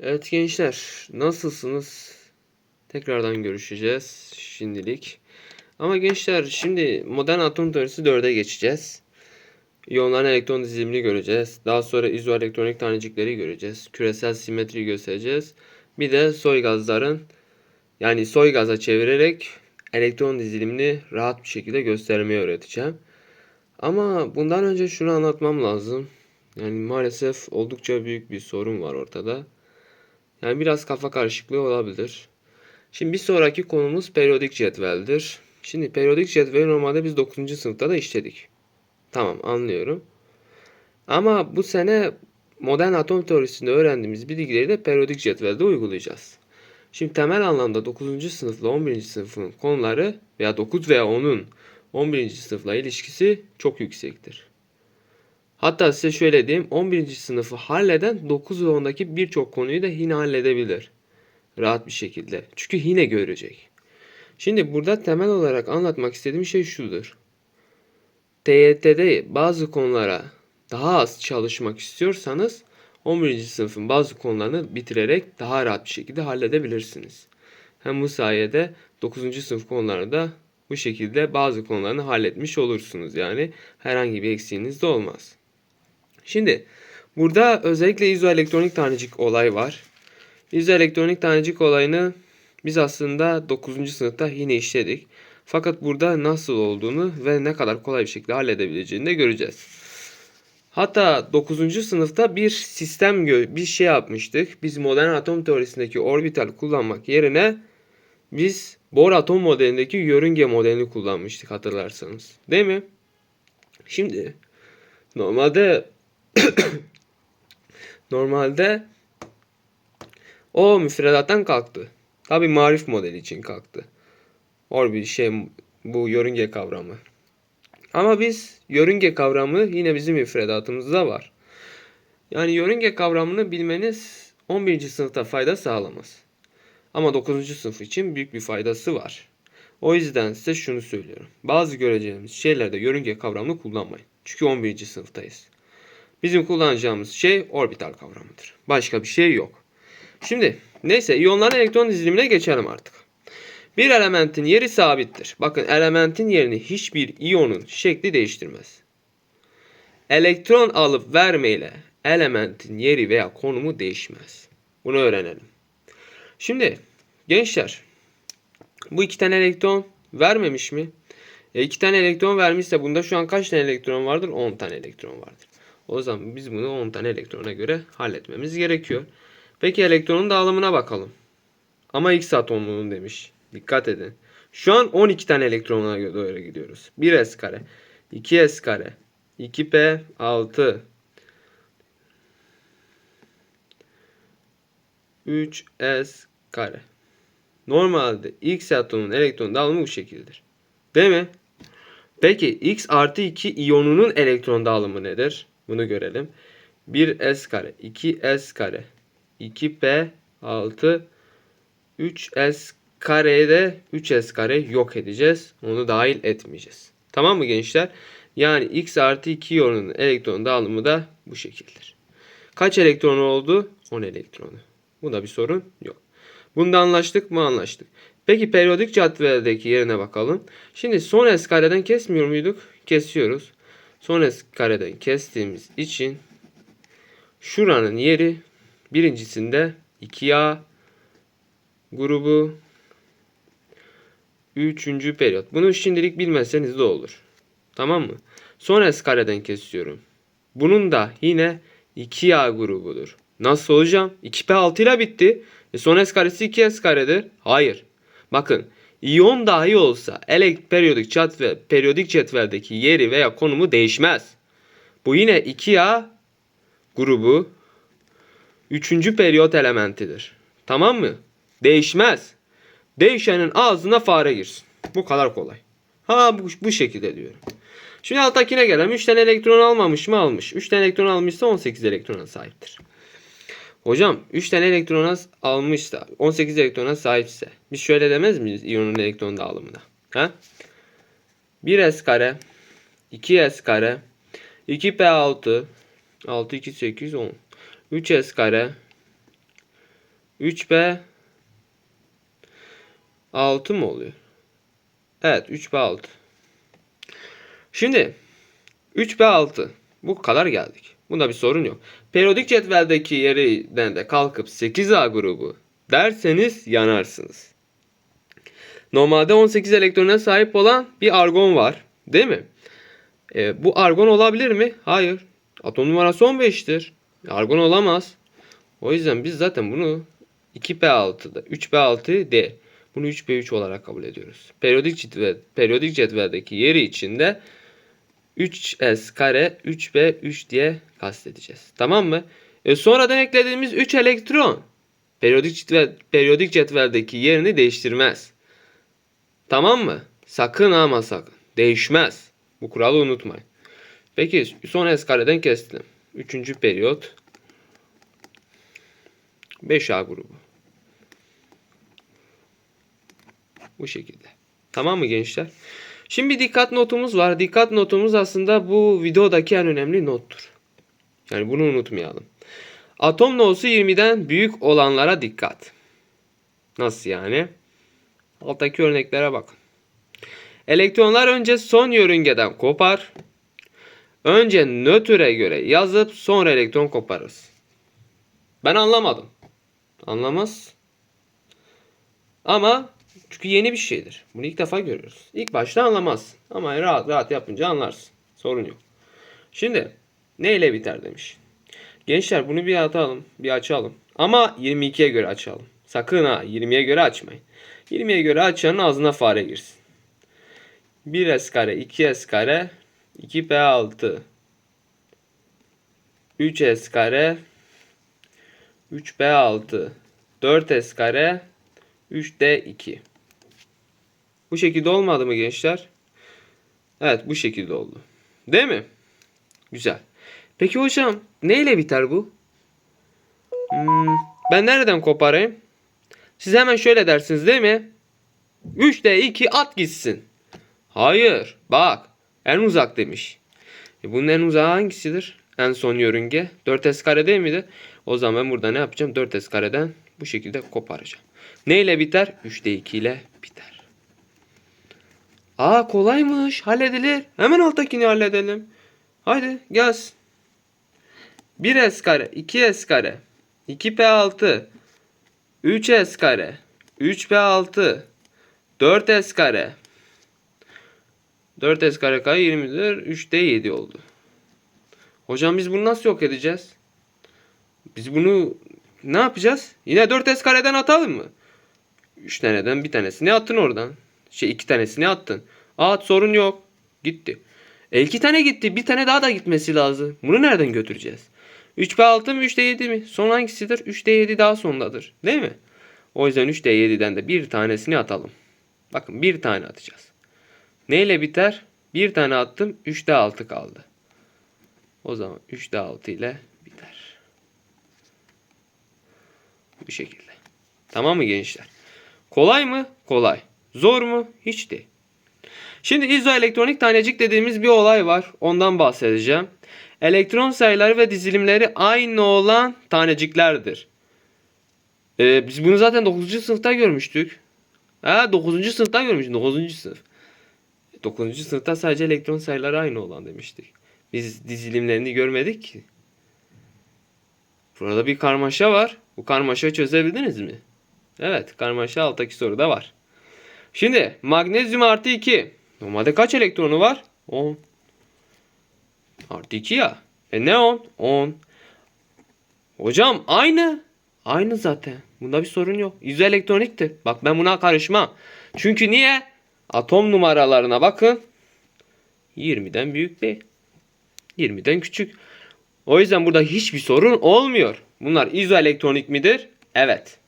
Evet gençler, nasılsınız? Tekrardan görüşeceğiz şimdilik. Ama gençler şimdi modern atom teorisi 4'e geçeceğiz. İyonların elektron dizilimini göreceğiz. Daha sonra izoelektronik tanecikleri göreceğiz. Küresel simetriyi göstereceğiz. Bir de soy gazların yani soy gaza çevirerek elektron dizilimini rahat bir şekilde göstermeyi öğreteceğim. Ama bundan önce şunu anlatmam lazım. Yani maalesef oldukça büyük bir sorun var ortada. Yani biraz kafa karışıklığı olabilir. Şimdi bir sonraki konumuz periyodik cetveldir. Şimdi periyodik cetveli normalde biz 9. sınıfta da işledik. Tamam anlıyorum. Ama bu sene modern atom teorisinde öğrendiğimiz bilgileri de periyodik cetvelde uygulayacağız. Şimdi temel anlamda 9. sınıfla 11. sınıfın konuları veya 9 veya 10'un 11. sınıfla ilişkisi çok yüksektir. Hatta size şöyle diyeyim 11. sınıfı halleden 9 ve 10'daki birçok konuyu da yine halledebilir. Rahat bir şekilde. Çünkü yine görecek. Şimdi burada temel olarak anlatmak istediğim şey şudur. TYT'de bazı konulara daha az çalışmak istiyorsanız 11. sınıfın bazı konularını bitirerek daha rahat bir şekilde halledebilirsiniz. Hem bu sayede 9. sınıf konularını da bu şekilde bazı konularını halletmiş olursunuz. Yani herhangi bir eksiğiniz de olmaz. Şimdi burada özellikle izoelektronik tanecik olay var. İzoelektronik tanecik olayını biz aslında 9. sınıfta yine işledik. Fakat burada nasıl olduğunu ve ne kadar kolay bir şekilde halledebileceğini de göreceğiz. Hatta 9. sınıfta bir sistem bir şey yapmıştık. Biz modern atom teorisindeki orbital kullanmak yerine biz Bohr atom modelindeki yörünge modelini kullanmıştık hatırlarsanız. Değil mi? Şimdi normalde normalde o müfredattan kalktı. Tabi marif modeli için kalktı. Or bir şey bu yörünge kavramı. Ama biz yörünge kavramı yine bizim müfredatımızda var. Yani yörünge kavramını bilmeniz 11. sınıfta fayda sağlamaz. Ama 9. sınıf için büyük bir faydası var. O yüzden size şunu söylüyorum. Bazı göreceğimiz şeylerde yörünge kavramını kullanmayın. Çünkü 11. sınıftayız. Bizim kullanacağımız şey orbital kavramıdır. Başka bir şey yok. Şimdi neyse iyonların elektron dizilimine geçelim artık. Bir elementin yeri sabittir. Bakın elementin yerini hiçbir iyonun şekli değiştirmez. Elektron alıp vermeyle elementin yeri veya konumu değişmez. Bunu öğrenelim. Şimdi gençler bu iki tane elektron vermemiş mi? E iki tane elektron vermişse bunda şu an kaç tane elektron vardır? 10 tane elektron vardır. O zaman biz bunu 10 tane elektrona göre halletmemiz gerekiyor. Peki elektronun dağılımına bakalım. Ama X atomluğunun demiş. Dikkat edin. Şu an 12 tane elektrona doğru gidiyoruz. 1s kare, 2s kare, 2p, 6, 3s kare. Normalde X atomunun elektron dağılımı bu şekildedir. Değil mi? Peki X artı 2 iyonunun elektron dağılımı nedir? Bunu görelim. 1s kare, 2s kare, 2p, 6, 3s kareye de 3s kare yok edeceğiz. Onu dahil etmeyeceğiz. Tamam mı gençler? Yani x artı 2 iyonunun elektron dağılımı da bu şekildedir. Kaç elektron oldu? 10 elektronu. Bunda bir sorun yok. Bunda anlaştık mı? Anlaştık. Peki periyodik cetveldeki yerine bakalım. Şimdi son s kareden kesmiyor muyduk? Kesiyoruz. Son kareden kestiğimiz için şuranın yeri birincisinde 2A grubu Üçüncü periyot. Bunu şimdilik bilmezseniz de olur. Tamam mı? Son S kareden kesiyorum. Bunun da yine 2A grubudur. Nasıl hocam? 2P 6 ile bitti. E son S karesi 2S karedir. Hayır. Bakın iyon dahi olsa elek periyodik cetvel, periyodik cetveldeki yeri veya konumu değişmez. Bu yine 2A grubu 3. periyot elementidir. Tamam mı? Değişmez. Değişenin ağzına fare girsin. Bu kadar kolay. Ha bu, bu şekilde diyorum. Şimdi alttakine gelelim. 3 tane elektron almamış mı? Almış. 3 tane elektron almışsa 18 elektrona sahiptir. Hocam 3 tane elektrona almışsa 18 elektrona sahipse biz şöyle demez miyiz iyonun elektron dağılımında? Ha? 1s kare 2s kare 2p6 6 2 8 10 3s kare 3B 6 mı oluyor? Evet 3B 6. Şimdi 3B 6. Bu kadar geldik. Bunda bir sorun yok. Periyodik cetveldeki yerinden de kalkıp 8A grubu derseniz yanarsınız. Normalde 18 elektrona sahip olan bir argon var. Değil mi? E, bu argon olabilir mi? Hayır. Atom numarası 15'tir. Argon olamaz. O yüzden biz zaten bunu 2P6'da 3P6 D. Bunu 3P3 olarak kabul ediyoruz. Periyodik cetvel, periyodik cetveldeki yeri içinde 3S kare 3B3 diye kastedeceğiz. Tamam mı? E sonradan eklediğimiz 3 elektron periyodik cetvel, periyodik cetveldeki yerini değiştirmez. Tamam mı? Sakın ama sakın. Değişmez. Bu kuralı unutmayın. Peki son S kareden kestim. Üçüncü periyot. 5A grubu. Bu şekilde. Tamam mı gençler? Şimdi dikkat notumuz var. Dikkat notumuz aslında bu videodaki en önemli nottur. Yani bunu unutmayalım. Atom no'su 20'den büyük olanlara dikkat. Nasıl yani? Alttaki örneklere bakın. Elektronlar önce son yörüngeden kopar. Önce nötre göre yazıp sonra elektron koparırız. Ben anlamadım. Anlamaz. Ama çünkü yeni bir şeydir. Bunu ilk defa görüyoruz. İlk başta anlamaz. Ama rahat rahat yapınca anlarsın. Sorun yok. Şimdi ne ile biter demiş. Gençler bunu bir atalım. Bir açalım. Ama 22'ye göre açalım. Sakın ha 20'ye göre açmayın. 20'ye göre açanın ağzına fare girsin. 1s kare 2s kare 2p6 3s kare 3b6 4s kare 3d2 Bu şekilde olmadı mı gençler? Evet bu şekilde oldu. Değil mi? Güzel. Peki hocam neyle biter bu? Hmm, ben nereden koparayım? Siz hemen şöyle dersiniz değil mi? 3'te 2 at gitsin. Hayır. Bak. En uzak demiş. E bunun en uzağı hangisidir? En son yörünge. 4s kare değil miydi? O zaman ben burada ne yapacağım? 4s kareden bu şekilde koparacağım. Ne ile biter? 3'te 2 ile biter. Aa kolaymış. Halledilir. Hemen alttakini halledelim. Haydi gelsin. 1s kare, 2s kare, 2p6, 3s kare, 3p6, 4s kare. 4s kare kare 20'dir. 3d 7 oldu. Hocam biz bunu nasıl yok edeceğiz? Biz bunu ne yapacağız? Yine 4s kareden atalım mı? 3 taneden bir tanesini attın oradan. Şey iki tanesini attın. At sorun yok. Gitti. E iki tane gitti. Bir tane daha da gitmesi lazım. Bunu nereden götüreceğiz? 3B 6 mı 3D 7 mi? Son hangisidir? 3D 7 daha sondadır. Değil mi? O yüzden 3D 7'den de bir tanesini atalım. Bakın bir tane atacağız. Neyle biter? Bir tane attım. 3D 6 kaldı. O zaman 3D 6 ile biter. Bu şekilde. Tamam mı gençler? Kolay mı? Kolay. Zor mu? Hiç değil. Şimdi izoelektronik tanecik dediğimiz bir olay var. Ondan bahsedeceğim. Elektron sayıları ve dizilimleri aynı olan taneciklerdir. Ee, biz bunu zaten 9. sınıfta görmüştük. Ha 9. sınıfta görmüştük. 9. sınıf. 9. sınıfta sadece elektron sayıları aynı olan demiştik. Biz dizilimlerini görmedik ki. Burada bir karmaşa var. Bu karmaşayı çözebildiniz mi? Evet, karmaşa alttaki soruda var. Şimdi magnezyum artı 2. Normalde kaç elektronu var? 10. Artı 2 ya. E ne 10? 10. Hocam aynı. Aynı zaten. Bunda bir sorun yok. İzoelektroniktir. Bak ben buna karışmam. Çünkü niye? Atom numaralarına bakın. 20'den büyük değil. 20'den küçük. O yüzden burada hiçbir sorun olmuyor. Bunlar izoelektronik midir? Evet.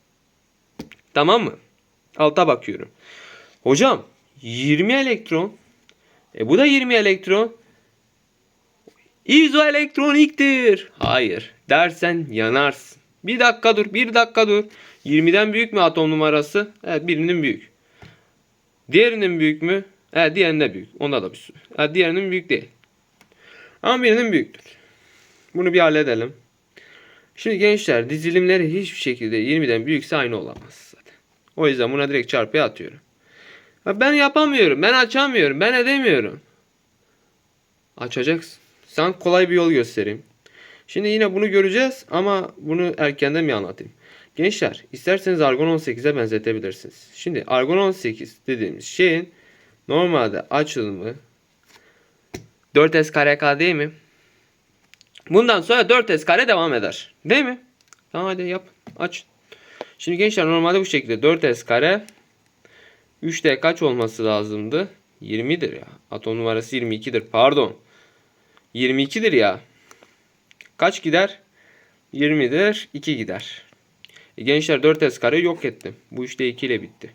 Tamam mı? Alta bakıyorum. Hocam 20 elektron. E bu da 20 elektron. İzoelektroniktir. Hayır. Dersen yanarsın. Bir dakika dur. Bir dakika dur. 20'den büyük mü atom numarası? Evet birinin büyük. Diğerinin büyük mü? Evet diğerinde büyük. Onda da bir sürü. Evet diğerinin büyük değil. Ama birinin büyüktür. Bunu bir halledelim. Şimdi gençler dizilimleri hiçbir şekilde 20'den büyükse aynı olamaz zaten. O yüzden buna direkt çarpıya atıyorum. Ben yapamıyorum. Ben açamıyorum. Ben edemiyorum. Açacaksın. Sana kolay bir yol göstereyim. Şimdi yine bunu göreceğiz ama bunu erkenden bir anlatayım. Gençler isterseniz argon 18'e benzetebilirsiniz. Şimdi argon 18 dediğimiz şeyin normalde açılımı 4S kare değil mi? Bundan sonra 4S kare devam eder. Değil mi? Tamam hadi yap. Aç. Şimdi gençler normalde bu şekilde 4S kare 3D kaç olması lazımdı? 20'dir ya. Atom numarası 22'dir. Pardon. 22'dir ya. Kaç gider? 20'dir. 2 gider. E gençler 4S kare yok ettim. Bu işte 2 ile bitti.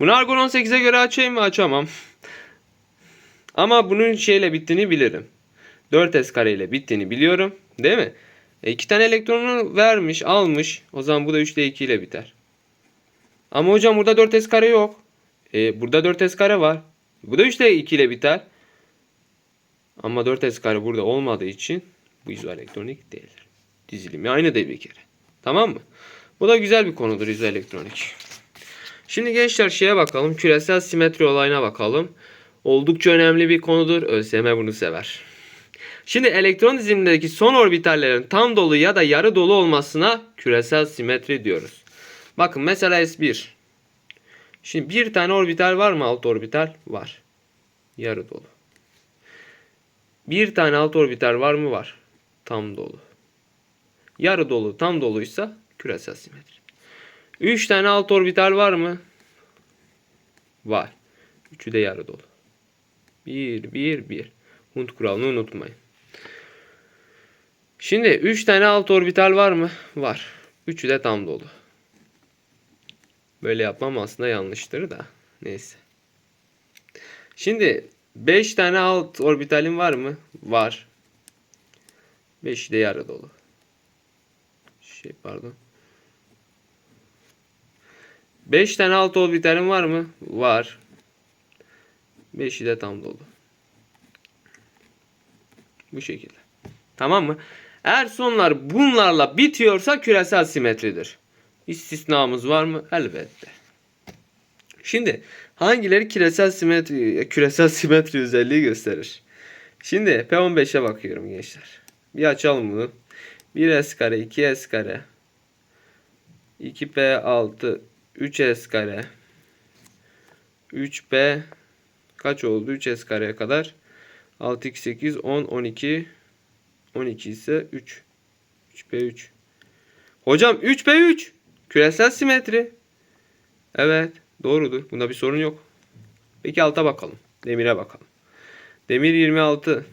Bunu argon 18'e göre açayım mı? Açamam. Ama bunun şeyle bittiğini bilirim. 4S kare ile bittiğini biliyorum. Değil mi? E iki tane elektronu vermiş, almış. O zaman bu da 3'te 2 ile biter. Ama hocam burada 4S kare yok. E, burada 4S kare var. Bu da 3'te 2 ile biter. Ama 4S kare burada olmadığı için bu izoelektronik değildir. Dizilimi aynı değil bir kere. Tamam mı? Bu da güzel bir konudur izoelektronik. Şimdi gençler şeye bakalım. Küresel simetri olayına bakalım. Oldukça önemli bir konudur. ÖSYM bunu sever. Şimdi elektron dizilimindeki son orbitallerin tam dolu ya da yarı dolu olmasına küresel simetri diyoruz. Bakın mesela S1. Şimdi bir tane orbital var mı alt orbital? Var. Yarı dolu. Bir tane alt orbital var mı? Var. Tam dolu. Yarı dolu tam doluysa küresel simetri. 3 tane alt orbital var mı? Var. Üçü de yarı dolu. 1 1 1. Hund kuralını unutmayın. Şimdi 3 tane alt orbital var mı? Var. Üçü de tam dolu. Böyle yapmam aslında yanlıştır da. Neyse. Şimdi 5 tane alt orbitalim var mı? Var. 5'i de yarı dolu. Şey pardon. 5 tane alt orbitalim var mı? Var. 5'i de tam dolu. Bu şekilde. Tamam mı? Eğer sonlar bunlarla bitiyorsa küresel simetridir. İstisnamız var mı? Elbette. Şimdi hangileri küresel simetri küresel simetri özelliği gösterir? Şimdi P15'e bakıyorum gençler. Bir açalım bunu. 1s kare, 2s kare, 2p6, 3s kare, 3p kaç oldu? 3s kareye kadar 6x8, 10, 12, 12 ise 3. 3p3. Hocam 3p3. Küresel simetri. Evet. Doğrudur. Bunda bir sorun yok. Peki alta bakalım. Demire bakalım. Demir 26.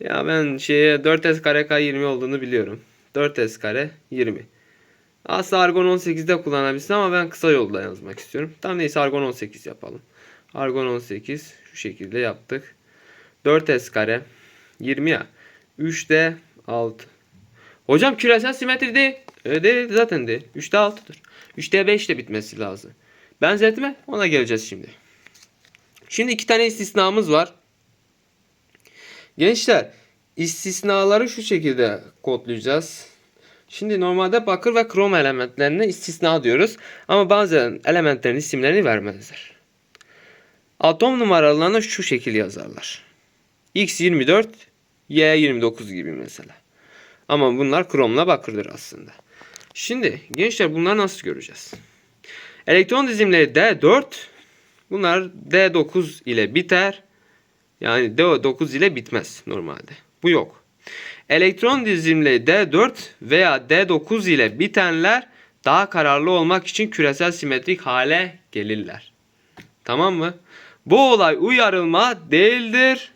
Ya ben şeye 4s kare k 20 olduğunu biliyorum. 4s kare 20. Aslında argon 18'de kullanabilirsin ama ben kısa yolda yazmak istiyorum. Tam neyse argon 18 yapalım. Argon 18 şu şekilde yaptık. 4s kare 20 ya. 3'de 6. Hocam küresel simetri değil. E, değil zaten değil. 3'te 6'dır. 3'te 5 de bitmesi lazım. Benzetme ona geleceğiz şimdi. Şimdi iki tane istisnamız var. Gençler istisnaları şu şekilde kodlayacağız. Şimdi normalde bakır ve krom elementlerine istisna diyoruz. Ama bazen elementlerin isimlerini vermezler. Atom numaralarını şu şekil yazarlar. X24, Y29 gibi mesela. Ama bunlar kromla bakırdır aslında. Şimdi gençler bunları nasıl göreceğiz? Elektron dizimleri D4. Bunlar D9 ile biter. Yani D9 ile bitmez normalde. Bu yok. Elektron dizimleri D4 veya D9 ile bitenler daha kararlı olmak için küresel simetrik hale gelirler. Tamam mı? Bu olay uyarılma değildir.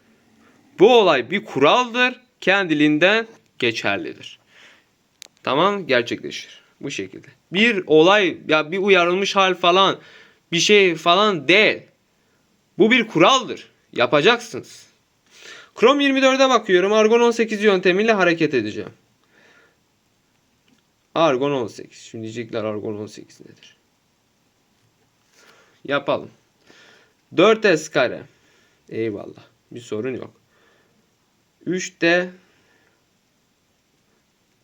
Bu olay bir kuraldır. Kendiliğinden geçerlidir. Tamam gerçekleşir. Bu şekilde. Bir olay ya bir uyarılmış hal falan bir şey falan değil. Bu bir kuraldır. Yapacaksınız. Krom 24'e bakıyorum. Argon 18 yöntemiyle hareket edeceğim. Argon 18. Şimdi diyecekler argon 18 nedir? Yapalım. 4S kare. Eyvallah. Bir sorun yok. 3D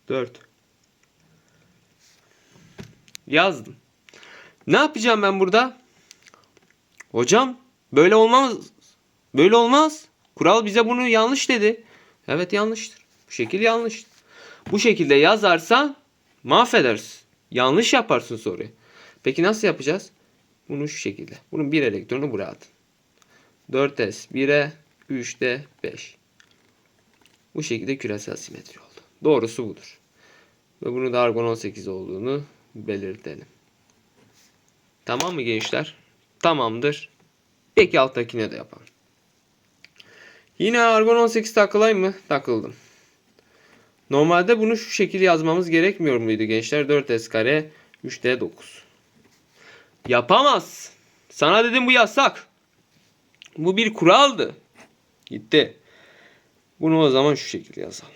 4 Yazdım. Ne yapacağım ben burada? Hocam böyle olmaz. Böyle olmaz. Kural bize bunu yanlış dedi. Evet yanlıştır. Bu şekil yanlış. Bu şekilde yazarsan mahvedersin. Yanlış yaparsın soruyu. Peki nasıl yapacağız? Bunu şu şekilde. Bunun bir elektronu buraya atın. 4s 1'e 3'te 5. Bu şekilde küresel simetri oldu. Doğrusu budur. Ve bunu da argon 18 olduğunu belirtelim. Tamam mı gençler? Tamamdır. Peki alttakine de yapalım. Yine argon 18 takılayım mı? Takıldım. Normalde bunu şu şekilde yazmamız gerekmiyor muydu gençler? 4s kare 3d 9. Yapamaz. Sana dedim bu yasak. Bu bir kuraldı. Gitti. Bunu o zaman şu şekilde yazalım.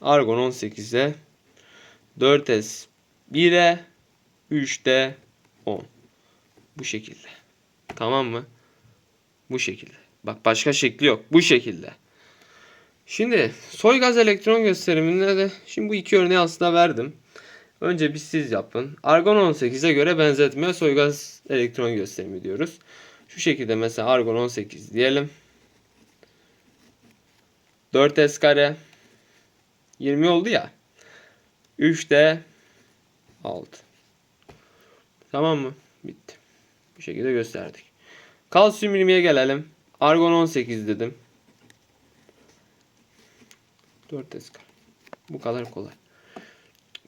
Argon 18'e 4s 1'e 3'te 10. Bu şekilde. Tamam mı? Bu şekilde. Bak başka şekli yok. Bu şekilde. Şimdi soy gaz elektron gösteriminde de şimdi bu iki örneği aslında verdim. Önce bir siz yapın. Argon 18'e göre benzetme soy gaz elektron gösterimi diyoruz. Şu şekilde mesela argon 18 diyelim. 4s kare 20 oldu ya. 3 de 6. Tamam mı? Bitti. Bu şekilde gösterdik. Kalsiyum 20'ye gelelim. Argon 18 dedim. 4s kare. Bu kadar kolay.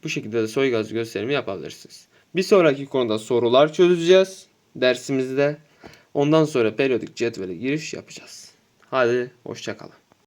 Bu şekilde de soy gazı gösterimi yapabilirsiniz. Bir sonraki konuda sorular çözeceğiz dersimizde. Ondan sonra periyodik cetvele giriş yapacağız. Hadi hoşçakalın.